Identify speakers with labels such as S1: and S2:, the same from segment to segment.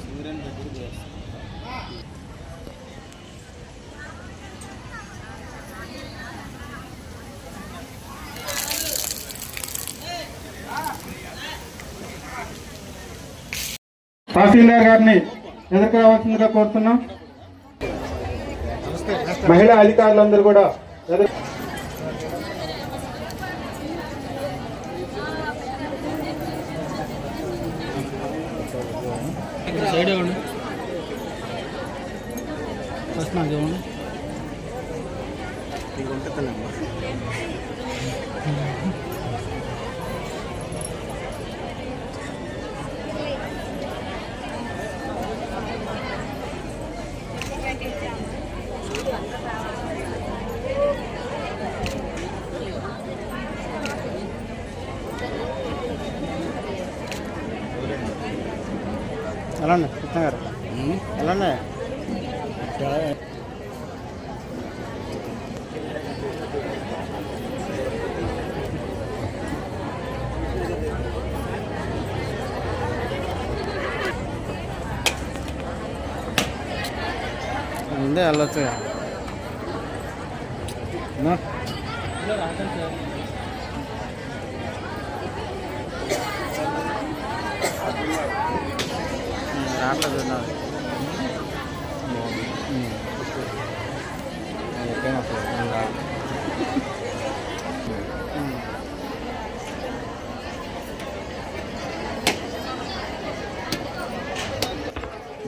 S1: సూర్యుని దగ్గర తహసీల్దార్ గారిని ఎదుర్కోవాల్సిందిగా కోరుతున్నాం. మహిళా అధికారులందరూ కూడా ఎదుర్కొ
S2: సైడ్ ఇవ్వండి ఫస్ట్ నాకు ఇవ్వండి.
S3: వెళ్ళండి ముందే వెళ్ళొచ్చు రావట్లేదు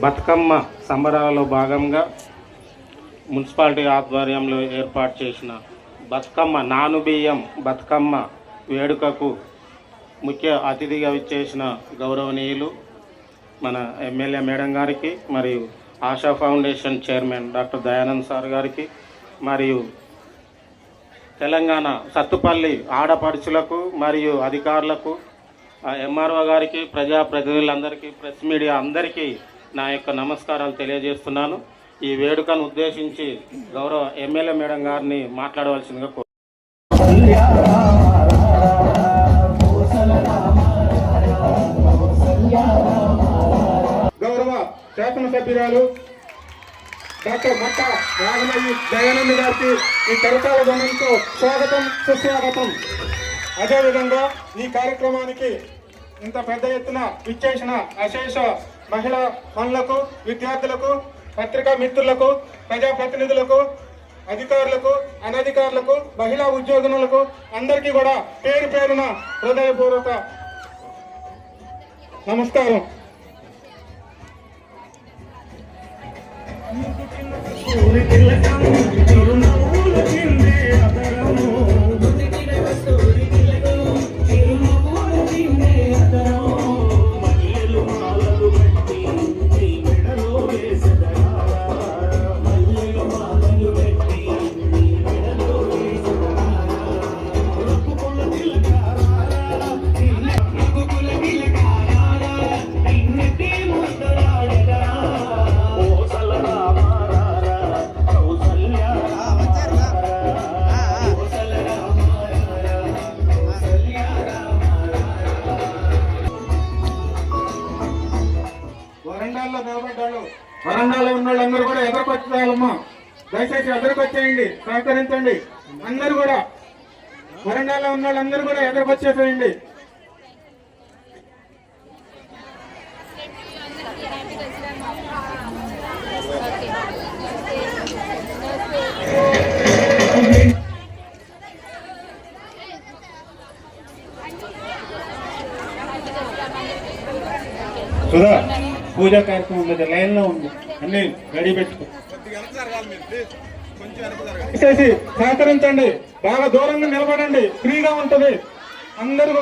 S4: బతుకమ్మ సంబరాలలో భాగంగా మున్సిపాలిటీ ఆధ్వర్యంలో ఏర్పాటు చేసిన బతుకమ్మ నాను బియ్యం బతుకమ్మ వేడుకకు ముఖ్య అతిథిగా విచ్చేసిన గౌరవనీయులు మన ఎమ్మెల్యే మేడం గారికి మరియు Asha foundation chairman doctor Dayanand sir గారికి మరియు తెలంగాణ సత్తుపల్లి ఆడపడుచులకు మరియు అధికారులకు ఎంఆర్ఓ గారికి ప్రజాప్రతినిధులందరికీ ప్రెస్ మీడియా అందరికీ నా యొక్క నమస్కారాలు తెలియజేస్తున్నాను. ఈ వేడుకను ఉద్దేశించి గౌరవ ఎమ్మెల్యే మేడం గారిని మాట్లాడవలసిందిగా
S1: గౌరవ శాసనసభ్యురాలు డాక్టర్ మట్ట రాగమయ్యి దయానంద గారికి ఈ కరతాల ధ్వనంతో స్వాగతం సుస్వాగతం. అదేవిధంగా ఈ కార్యక్రమానికి ఇంత పెద్ద ఎత్తున విచ్చేసిన అశేష మహిళా పనులకు విద్యార్థులకు పత్రికా మిత్రులకు ప్రజాప్రతినిధులకు అధికారులకు అనధికారులకు మహిళా ఉద్యోగులకు అందరికీ కూడా పేరు పేరున హృదయపూర్వక నమస్కారం. వరండాల్లో దయచేసి ఎదురుకొచ్చేయండి సహకరించండి. అందరు కూడా వరండాలో ఉన్న వాళ్ళందరూ కూడా ఎదురుకొచ్చేసేయండి సుధా పూజా కార్యక్రమం మీద లైన్లో ఉంది అన్నీ రెడీ పెట్టుకో. చేసి సహకరించండి. బాగా దూరంగా నిలబడండి. ఫ్రీగా ఉంటది. అందరూ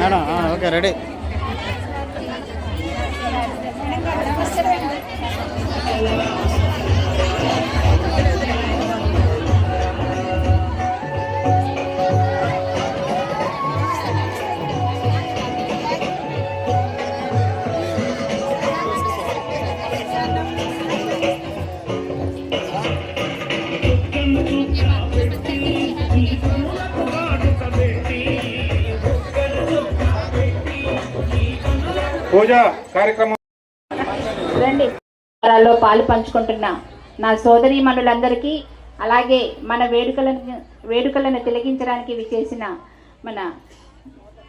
S3: మేడం ఓకే రెడీ.
S1: కార్యక్రమం
S5: రండి. పాలు పంచుకుంటున్న నా సోదరి మనులందరికీ అలాగే మన వేడుకలను వేడుకలను తిలకించడానికి విచేసిన మన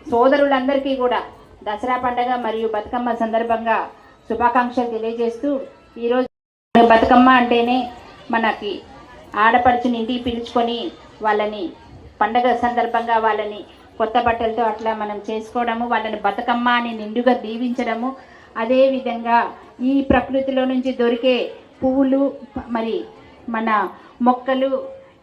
S5: సోదరులందరికీ కూడా దసరా పండగ మరియు బతుకమ్మ సందర్భంగా శుభాకాంక్షలు తెలియజేస్తూ ఈరోజు బతుకమ్మ అంటేనే మనకి ఆడపడుచుని ఇంటికి పిలుచుకొని వాళ్ళని పండగ సందర్భంగా వాళ్ళని కొత్త బట్టలతో అట్లా మనం చేసుకోవడము వాళ్ళని బతుకమ్మ అని నిండుగా దీవించడము అదేవిధంగా ఈ ప్రకృతిలో నుంచి దొరికే పువ్వులు మరి మన మొక్కలు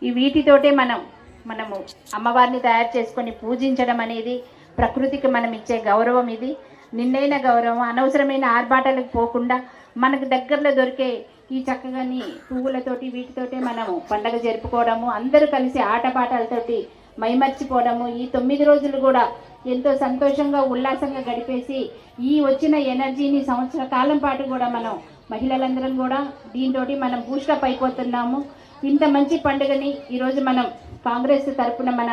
S5: ఈ వీటితోటే మనం మనము అమ్మవారిని తయారు చేసుకొని పూజించడం అనేది ప్రకృతికి మనం ఇచ్చే గౌరవం ఇది. నిండైన గౌరవం అనవసరమైన ఆర్భాటాలకు పోకుండా మనకు దగ్గరలో దొరికే ఈ చక్కగాని పువ్వులతోటి వీటితోటే మనము పండగ జరుపుకోవడము అందరూ కలిసి ఆటపాటలతోటి మైమర్చిపోవడము ఈ తొమ్మిది రోజులు కూడా ఎంతో సంతోషంగా ఉల్లాసంగా గడిపేసి ఈ వచ్చిన ఎనర్జీని సంవత్సర కాలం పాటు కూడా మనం మహిళలందరం కూడా దీంతో మనం బూస్టప్ అయిపోతున్నాము. ఇంత మంచి పండుగని ఈరోజు మనం కాంగ్రెస్ తరపున మన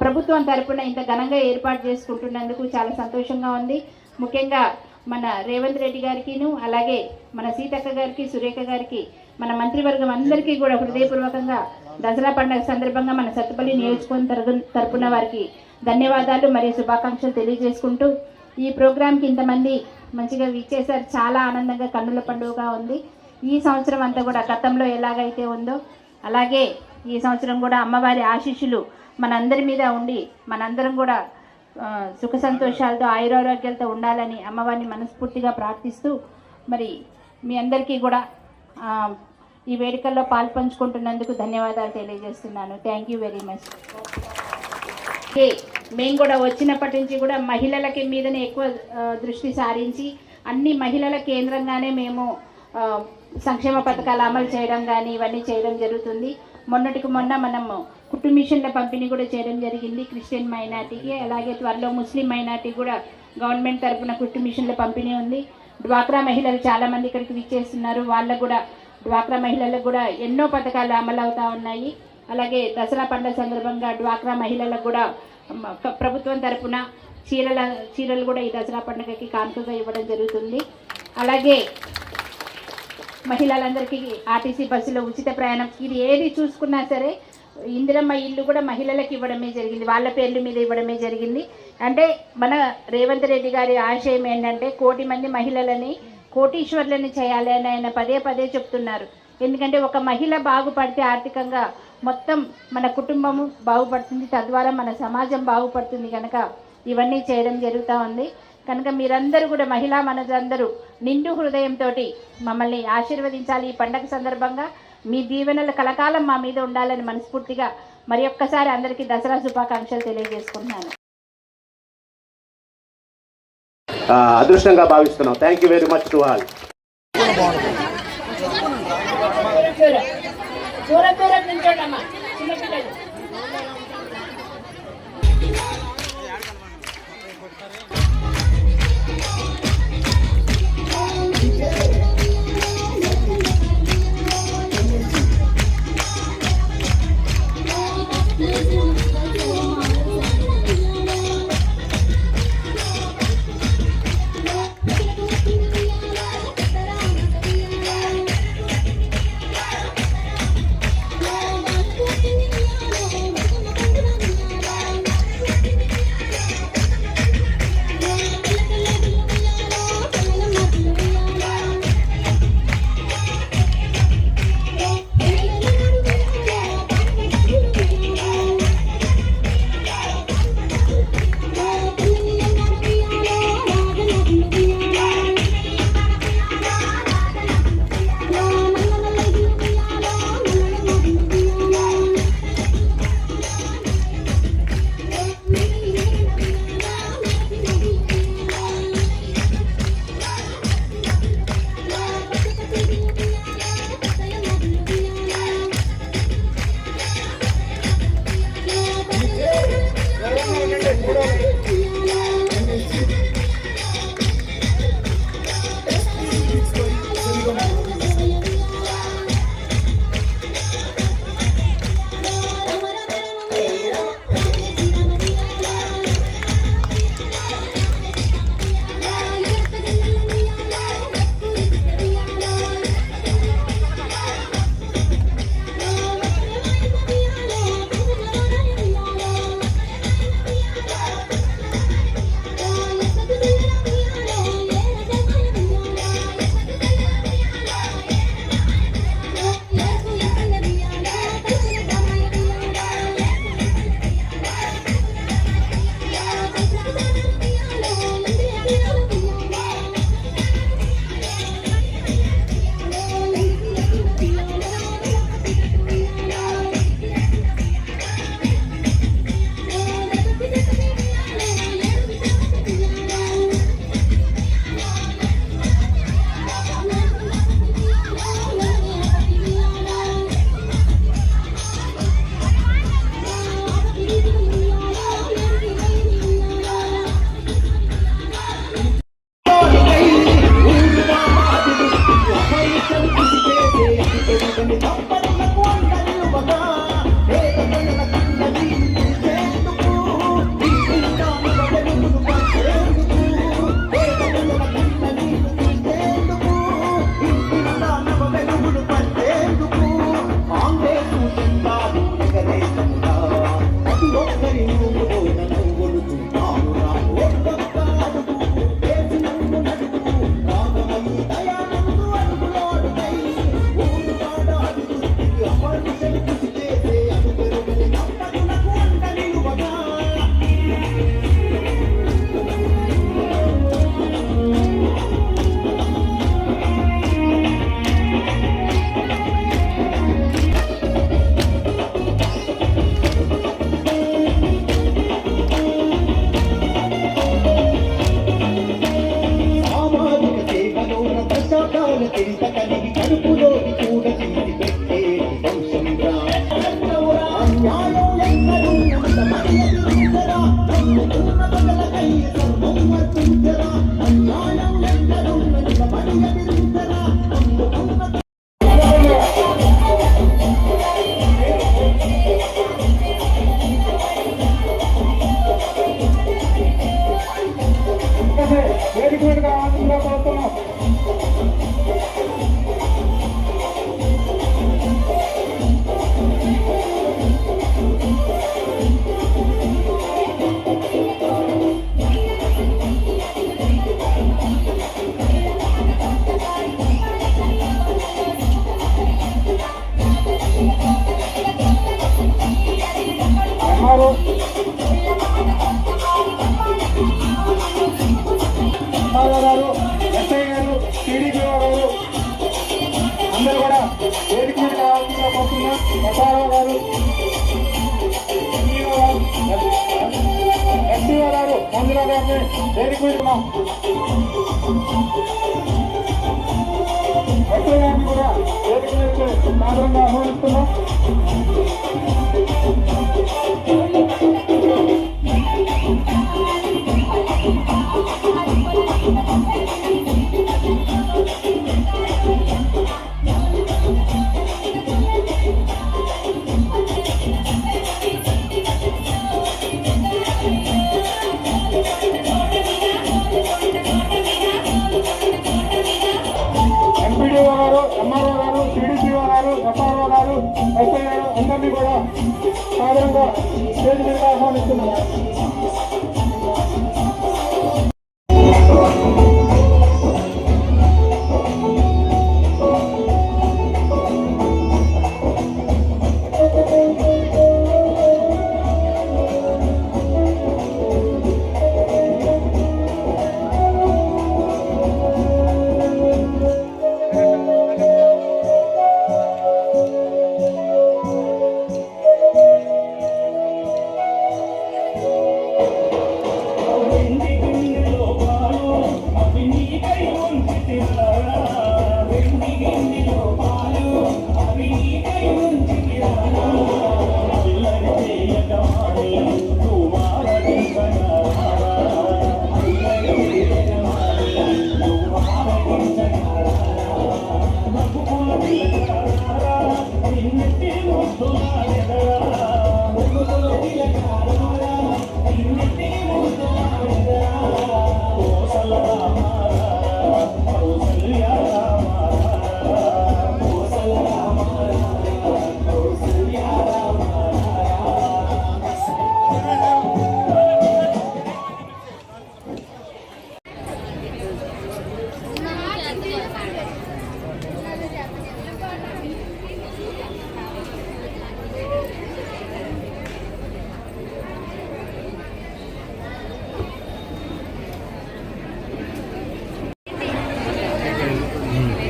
S5: ప్రభుత్వం తరపున ఇంత ఘనంగా ఏర్పాటు చేసుకుంటున్నందుకు చాలా సంతోషంగా ఉంది. ముఖ్యంగా మన రేవంత్ రెడ్డి గారికిను అలాగే మన సీతక్క గారికి సురేఖ గారికి మన మంత్రివర్గం అందరికీ కూడా హృదయపూర్వకంగా దసరా పండుగ సందర్భంగా మన సత్తుపల్లి నియోజకవర్గం తరగు- తరపున వారికి ధన్యవాదాలు. మరియు శుభాకాంక్షలు తెలియజేసుకుంటూ ఈ ప్రోగ్రాంకి ఇంతమంది మంచిగా విచ్చేశారు చాలా ఆనందంగా కన్నుల పండుగగా ఉంది. ఈ సంవత్సరం అంతా కూడా గతంలో ఎలాగైతే ఉందో అలాగే ఈ సంవత్సరం కూడా అమ్మవారి ఆశీస్సులు మనందరి మీద ఉండి మనందరం కూడా సుఖ సంతోషాలతో ఆయురారోగ్యాలతో ఉండాలని అమ్మవారిని మనస్ఫూర్తిగా ప్రార్థిస్తూ మరి మీ అందరికీ కూడా ఈ వేడుకల్లో పాల్పంచుకుంటున్నందుకు ధన్యవాదాలు తెలియజేస్తున్నాను. థ్యాంక్ యూ వెరీ మచ్ మేము కూడా వచ్చినప్పటి నుంచి కూడా మహిళలకి మీదనే ఎక్కువ దృష్టి సారించి అన్ని మహిళల కేంద్రంగానే మేము సంక్షేమ పథకాలు అమలు చేయడం కానీ ఇవన్నీ చేయడం జరుగుతుంది. మొన్నటికి మొన్న మనము కుట్టు మిషన్ల పంపిణీ కూడా చేయడం జరిగింది. క్రిస్టియన్ మైనార్టీకి అలాగే త్వరలో ముస్లిం మైనార్టీ కూడా గవర్నమెంట్ తరపున కుట్టు మిషన్ల పంపిణీ ఉంది. డ్వాక్రా మహిళలు చాలామంది ఇక్కడికి విచ్చేస్తున్నారు. వాళ్ళకు కూడా డ్వాక్రా మహిళలకు కూడా ఎన్నో పథకాలు అమలు అవుతూ ఉన్నాయి. అలాగే దసరా పండుగ సందర్భంగా డ్వాక్రా మహిళలకు కూడా ప్ర- ప్రభుత్వం తరపున చీరల చీరలు కూడా ఈ దసరా పండుగకి కానుకగా ఇవ్వడం జరుగుతుంది. అలాగే మహిళలందరికీ ఆర్టీసీ బస్సులో ఉచిత ప్రయాణం ఇది ఏది చూసుకున్నా సరే ఇందిరమ్మ ఇల్లు కూడా మహిళలకు ఇవ్వడమే జరిగింది వాళ్ళ పేర్ల మీద ఇవ్వడమే జరిగింది. అంటే మన రేవంత్ రెడ్డి గారి ఆశయం ఏంటంటే కోటి మంది మహిళలని కోటీశ్వర్లని చేయాలి అని ఆయన పదే పదే చెప్తున్నారు. ఎందుకంటే ఒక మహిళ బాగుపడితే ఆర్థికంగా మొత్తం మన కుటుంబము బాగుపడుతుంది. తద్వారా మన సమాజం బాగుపడుతుంది కనుక ఇవన్నీ చేయడం జరుగుతూ ఉంది. కనుక మీరందరూ కూడా మహిళా మనదందరూ నిండు హృదయంతో మమ్మల్ని ఆశీర్వదించాలి. ఈ పండగ సందర్భంగా మీ దీవెనలు కలకాలం మా మీద ఉండాలని మనస్ఫూర్తిగా మరి ఒక్కసారి అందరికీ దసరా శుభాకాంక్షలు తెలియజేసుకుంటున్నాను.
S6: అదృష్టంగా భావిస్తున్నాం. Thank you very much to all
S5: దూరం దూరం నించోండమ్మా.
S1: ఎంఆర్ఓ గారు ఎస్ఐ గారు టీడీపీ గారు అందరూ కూడా వేదిక మీద కావాల్సిందిగా కోరుతున్నాం. ఎస్ఆర్ఓ గారు ఎస్టీఓ గారు మంజుల గారిని వేదిక మీద ఎస్ఐ గారిని కూడా వేదిక మీద సాదరంగా ఆహ్వానిస్తున్నాం.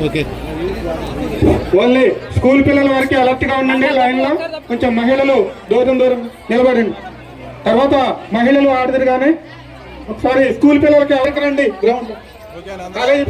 S2: ఓకే.
S1: ఓన్లీ స్కూల్ పిల్లల వరకు అలర్ట్గా ఉండండి లైన్లో కొంచెం మహిళలు దూరం దూరం నిలబడండి. తర్వాత మహిళలు ఆడదురు కానీ ఒకసారి స్కూల్ పిల్లలకి ఎవరికి రండి. Ground college